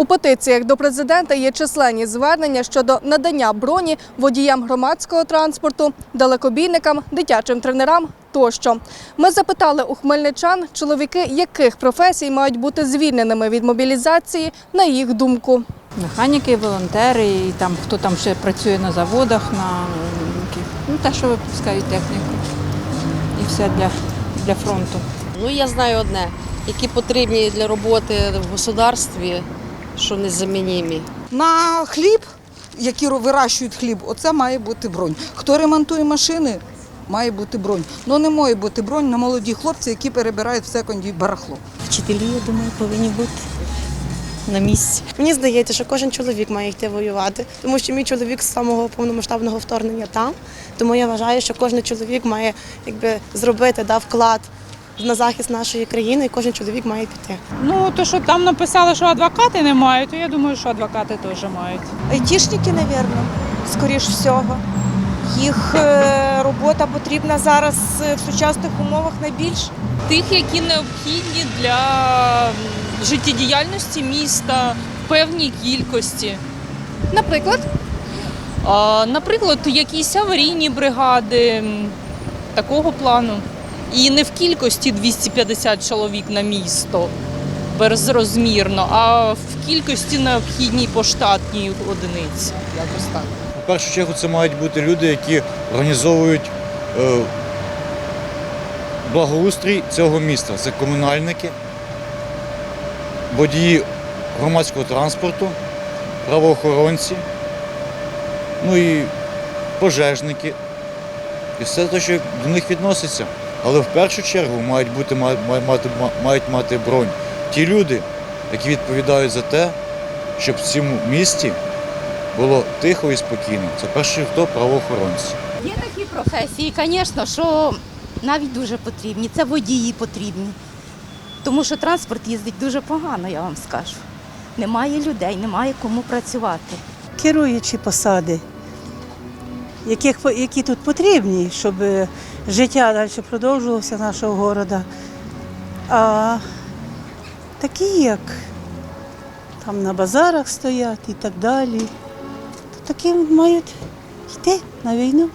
У петиціях до президента є численні звернення щодо надання броні водіям громадського транспорту, далекобійникам, дитячим тренерам тощо. Ми запитали у хмельничан, чоловіки яких професій мають бути звільненими від мобілізації, на їх думку. Механіки, волонтери, і там хто там ще працює на заводах, на ну те, що випускають техніку. І все для, для фронту. Ну, я знаю одне, які потрібні для роботи в государстві, що незамінімі. На хліб, які ро- вирощують хліб, оце має бути бронь. Хто ремонтує машини, має бути бронь. Ну не має бути бронь на молоді хлопці, які перебирають в секунді барахло. Вчителі, я думаю, повинні бути на місці. Мені здається, що кожен чоловік має йти воювати, тому що мій чоловік з самого повномасштабного вторгнення там. Тому я вважаю, що кожен чоловік має якби зробити да, вклад на захист нашої країни, і кожен чоловік має піти. Ну, то, що там написали, що адвокати не мають, то я думаю, що адвокати теж мають. Айтішники, напевно, скоріш всього. Їх е, робота потрібна зараз е, в сучасних умовах найбільше. тих, які необхідні для життєдіяльності міста в певній кількості. Наприклад, А, Наприклад, якісь аварійні бригади такого плану. І не в кількості 250 чоловік на місто безрозмірно, а в кількості необхідній по штатній одиниці. Якось так. В першу чергу це мають бути люди, які організовують е, благоустрій цього міста. Це комунальники, водії громадського транспорту, правоохоронці, ну і пожежники. І все те, що до них відноситься. Але в першу чергу мають бути ма- ма- мати, мають мати бронь. Ті люди, які відповідають за те, щоб в цьому місті було тихо і спокійно. Це перший хто правоохоронці. Є такі професії, звісно, що навіть дуже потрібні. Це водії потрібні. Тому що транспорт їздить дуже погано, я вам скажу. Немає людей, немає кому працювати. Керуючі посади, яких, які тут потрібні, щоб е, життя далі продовжувалося нашого міста. А такі, як там на базарах стоять і так далі, то такі мають йти на війну.